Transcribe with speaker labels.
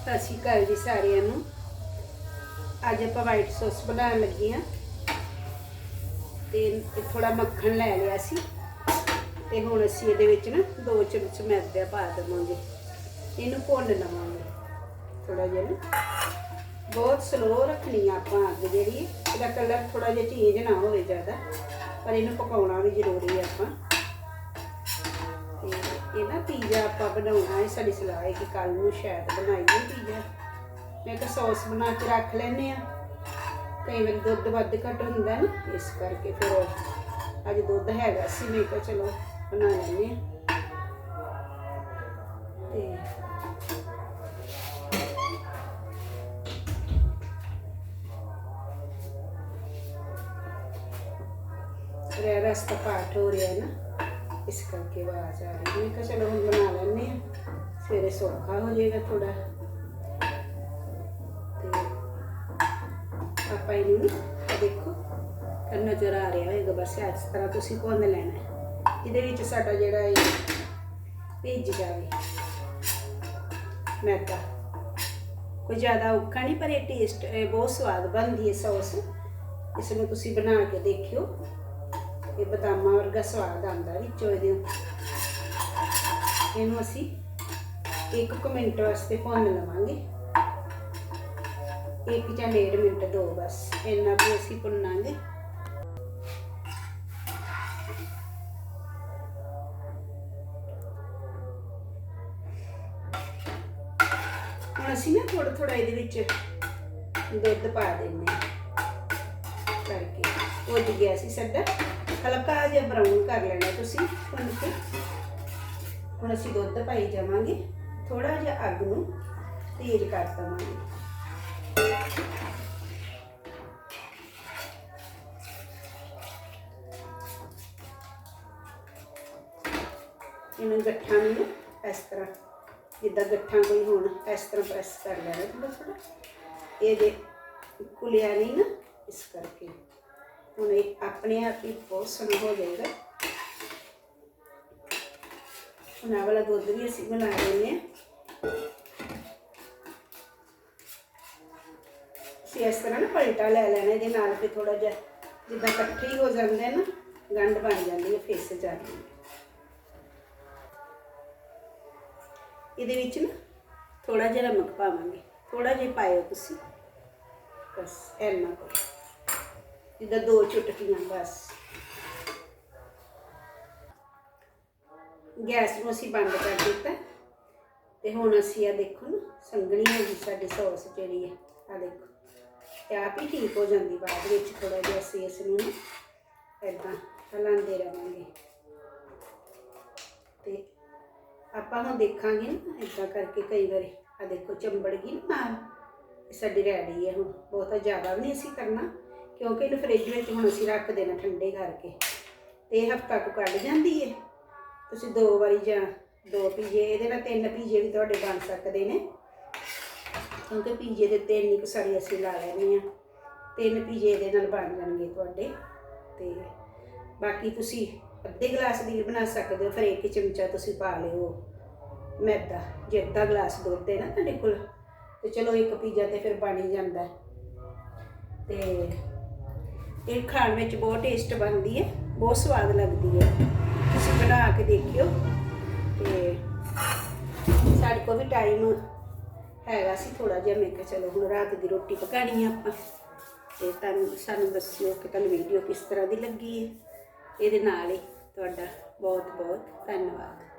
Speaker 1: ਸਤਿ ਸ਼੍ਰੀ ਅਕਾਲ ਜੀ ਸਾਰਿਆਂ ਨੂੰ। ਅੱਜ ਆਪਾਂ ਵਾਈਟ ਸੌਸ ਬਣਾਉਣ ਲੱਗੇ ਆ ਤੇ ਥੋੜਾ ਮੱਖਣ ਲੈ ਲਿਆ ਸੀ। ਤੇ ਹੁਣ ਅਸੀਂ ਇਹਦੇ ਵਿੱਚ ਨਾ ਦੋ ਚਮਚ ਮੈਦਾ ਪਾ ਦੇਵਾਂਗੇ। ਇਹਨੂੰ ਭੁੰਨ ਲਵਾਂਗੇ ਥੋੜਾ ਜਿਹਾ ਨਾ। ਬਹੁਤ ਸਲੋ ਰੱਖਣੀ ਆ ਆਪਾਂ ਅੱਗ ਜਿਹੜੀ। ਇਹਦਾ ਕਲਰ ਥੋੜਾ ਜਿਹਾ ਚੇਂਜ ਨਾ ਹੋਵੇ ਜ਼ਿਆਦਾ। ਪਰ ਇਹਨੂੰ ਪਕਾਉਣਾ ਵੀ ਜ਼ਰੂਰੀ ਆ ਆਪਾਂ। ਇਹ ਨਾ ਪੀਜ਼ਾ ਆਪਾਂ ਬਣਾਉਣਾ ਹੈ, ਸਾਡੀ ਸਲਾਹ ਹੈ ਕਿ ਕੱਲ ਨੂੰ ਸ਼ਾਇਦ ਬਣਾਈਏ ਪੀਜ਼ਾ। ਮੈਂ ਕਿਹਾ ਸੌਸ ਬਣਾ ਕੇ ਰੱਖ ਲੈਨੇ ਆ ਕਈ ਵਾਰੀ ਦੁੱਧ ਵੱਧ ਘੱਟ ਹੁੰਦਾ ਨਾ, ਇਸ ਕਰਕੇ ਫਿਰ ਅੱਜ ਦੁੱਧ ਹੈਗਾ ਸੀ, ਮੈਂ ਕਿਹਾ ਚਲੋ ਬਣਾ ਲੈਨੇ ਆ ਤੇ ਰੇ ਰਸਤਾ ਪਾਠ ਹੋ ਰਿਹਾ ਨਾ। ਇਸ ਕਰਕੇ ਆਵਾਜ਼ ਆ ਰਹੀ ਮੈਂ ਕਿਹਾ ਚਲੋ ਹੁਣ ਬਣਾ ਲੈਨੇ ਆ ਸਵੇਰੇ ਸੌਖਾ ਹੋ ਜਾਏਗਾ ਥੋੜਾ ਤੇ ਆਪਾਂ ਇਹਨੂੰ ਨਾ ਦੇਖੋ ਨਜ਼ਰ ਆ ਰਿਹਾ ਹੋਏਗਾ। ਬਸ ਇਸ ਤਰ੍ਹਾਂ ਤੁਸੀਂ ਭੁੰਨ ਲੈਣਾ ਇਹਦੇ ਵਿੱਚ ਸਾਡਾ ਜਿਹੜਾ ਇਹ ਭਿੱਜ ਜਾਵੇ। ਮੈਦਾ। ਕੋਈ ਜ਼ਿਆਦਾ ਔਖਾ ਨਹੀਂ, ਪਰ ਇਹ ਟੇਸਟ ਬਹੁਤ ਸਵਾਦ ਬਣਦੀ ਹੈ ਸੌਸ। ਇਸ ਨੂੰ ਤੁਸੀਂ ਬਣਾ ਕੇ ਦੇਖਿਓ। ਇਹ ਬਦਾਮਾਂ ਵਰਗਾ ਸਵਾਦ ਆਉਂਦਾ ਵਿੱਚੋਂ ਇਹਦੇ ਇਹਨੂੰ ਅਸੀਂ ਇੱਕ ਮਿੰਟ ਵਾਸਤੇ ਭੁੰਨ ਲਵਾਂਗੇ। ਇੱਕ ਜਾਂ ਡੇਢ ਮਿੰਟ ਦੋ ਬਸ, ਇੰਨਾ ਵੀ ਅਸੀਂ ਭੁੰਨਾਂਗੇ। ਹੁਣ ਅਸੀਂ ਨਾ ਥੋੜਾ ਥੋੜਾ ਇਹਦੇ ਵਿੱਚ ਦੁੱਧ ਪਾ ਦਿੰਨੇ ਹਾਂ। ਕਰਕੇ ਭੁੱਜ ਗਿਆ ਸੀ ਸਾਡਾ। ਹਲਕਾ ਜਿਹਾ ਬਰਾਊਨ ਕਰ ਲੈਣਾ ਤੁਸੀਂ। ਭੁੰਨ ਕੇ ਹੁਣ ਅਸੀਂ ਦੁੱਧ ਪਾਈ ਜਾਵਾਂਗੇ। ਥੋੜਾ ਜਿਹਾ ਅੱਗ ਨੂੰ ਤੇਜ਼ ਕਰ ਦਵਾਂਗੇ। ਇਹਨੂੰ ਗੱਠਾਂ ਨੂੰ ਇਸ ਤਰ੍ਹਾਂ, ਜਿੱਦਾਂ ਗੱਠਾਂ ਕੋਈ ਹੋਣ, ਇਸ ਤਰ੍ਹਾਂ ਪ੍ਰੈਸ ਕਰ ਲੈਣਾ ਥੋੜਾ ਥੋੜਾ ਇਹਦੇ ਕੁਲਿਆ ਨਹੀਂ ਨਾ, ਇਸ ਕਰਕੇ। ਹੁਣ ਇਹ ਆਪਣੇ ਆਪ ਹੀ ਬਹੁਤ ਸੋਹਣਾ ਹੋ ਜਾਏਗਾ। ਹੁਣ ਆਹ ਵਾਲਾ ਦੁੱਧ ਵੀ ਅਸੀਂ ਬਣਾ ਲੈਂਦੇ ਹਾਂ। ਅਸੀਂ ਇਸ ਤਰ੍ਹਾਂ ਨਾ ਪਲਟਾ ਲੈ ਲੈਣਾ, ਇਹਦੇ ਨਾਲ ਫਿਰ ਥੋੜਾ ਜਿਹਾ ਜਿੱਦਾਂ ਇਕੱਠੇ ਹੋ ਜਾਂਦੇ ਨਾ, ਗੰਢ ਬਣ ਜਾਂਦੀ ਹੈ ਫੇਸ ਜਾਂਦੀ ਹੈ। ਇਹਦੇ ਵਿੱਚ ਨਾ ਥੋੜਾ ਜਿਹਾ ਨਮਕ ਪਾਵਾਂਗੇ ਥੋੜਾ ਜਿਹਾ ਪਾਇਓ ਤੁਸੀਂ। ਬਸ, ਇੰਨਾ ਕੁ। ਜਿੱਦਾਂ ਦੋ ਚੁਟਕੀਆਂ, ਬਸ। ਗੈਸ ਨੂੰ ਅਸੀਂ ਬੰਦ ਕਰ ਦਿੱਤਾ। ਤੇ ਹੁਣ ਅਸੀਂ ਆ ਦੇਖੋ ਨਾ ਸੰਗਣੀ ਹੋ ਗਈ ਸਾਡੀ ਸੌਸ ਜਿਹੜੀ ਹੈ ਆ ਦੇਖੋ। ਤੇ ਆਪ ਹੀ ਠੀਕ ਹੋ ਜਾਂਦੀ, ਬਾਅਦ ਵਿੱਚ ਥੋੜਾ ਜਿਹਾ ਅਸੀਂ ਇਸ ਨੂੰ ਨਾ ਇਦਾਂ ਹਲਾਉਂਦੇ ਰਹਾਂਗੇ। ਤੇ ਆਪਾਂ ਹੁਣ ਦੇਖਾਂਗੇ ਨਾ ਇਦਾਂ ਕਰਕੇ ਕਈ ਵਾਰੀ ਆ ਦੇਖੋ ਚੰਬੜ ਗਈ ਨਾ ਸਾਡੀ ਰੈਡੀ ਹੈ ਹੁਣ। ਬਹੁਤਾ ਜ਼ਿਆਦਾ ਵੀ ਨਹੀਂ ਅਸੀਂ ਕਰਨਾ। ਕਿਉਂਕਿ ਇਹਨੂੰ ਫ੍ਰਿਜ ਵਿੱਚ ਹੁਣ ਅਸੀਂ ਰੱਖ ਦੇਣਾ ਠੰਡੇ ਕਰਕੇ। ਤੇ ਇਹ ਹਫਤਾ ਕੁ ਕੱਢ ਜਾਂਦੀ ਹੈ ਤੁਸੀਂ ਦੋ ਵਾਰੀ ਜਾਂ ਦੋ ਪੀਜੇ, ਇਹਦੇ ਨਾਲ ਤਿੰਨ ਪੀਜੇ ਵੀ ਤੁਹਾਡੇ ਬਣ ਸਕਦੇ ਨੇ। ਕਿਉਂਕਿ ਪੀਜੇ ਦੇ ਉੱਤੇ ਇੰਨੀ ਕੁ ਸਾਰੀ ਅਸੀਂ ਲਾ ਲੈਣੇ ਆ। ਤਿੰਨ ਪੀਜੇ ਇਹਦੇ ਨਾਲ ਬਣ ਜਾਣਗੇ ਤੁਹਾਡੇ। ਤੇ ਬਾਕੀ ਤੁਸੀਂ ਅੱਧੇ ਗਲਾਸ ਦੀ ਬਣਾ ਸਕਦੇ ਹੋ। ਫਿਰ ਇੱਕ ਚਮਚਾ ਤੁਸੀਂ ਪਾ ਲਿਓ। ਮੈਦਾ, ਜੇ ਅੱਧਾ ਗਲਾਸ ਦੁੱਧ ਹੈ ਨਾ ਤੁਹਾਡੇ ਕੋਲ। ਤੇ ਚਲੋ ਇੱਕ ਪੀਜ਼ਾ ਤੇ ਫਿਰ ਬਣ ਹੀ ਜਾਂਦਾ। ਹੈ। ਤੇ ਇਹ ਖਾਣ ਵਿੱਚ ਬਹੁਤ ਟੇਸਟ ਬਣਦੀ ਹੈ, ਬਹੁਤ ਸਵਾਦ ਲੱਗਦੀ ਹੈ। ਤੁਸੀਂ ਬਣਾ ਕੇ ਦੇਖਿਓ ਤੇ ਸਾਡੇ ਕੋਲ ਵੀ ਟਾਈਮ ਹੈਗਾ ਸੀ ਥੋੜਾ ਜਿਹਾ। ਮੈਂ ਕਿਹਾ ਚਲੋ ਹੁਣ ਰਾਤ ਦੀ ਰੋਟੀ ਪਕਾਣੀ ਆ ਆਪਾਂ। ਤੇ ਤੁਹਾਨੂੰ, ਸਾਨੂੰ ਦੱਸਿਓ ਕਿ ਤੁਹਾਨੂੰ ਵੀਡੀਓ ਕਿਸ ਤਰ੍ਹਾਂ ਦੀ ਲੱਗੀ ਹੈ। ਇਹਦੇ ਨਾਲ ਹੀ ਤੁਹਾਡਾ ਬਹੁਤ ਬਹੁਤ ਧੰਨਵਾਦ।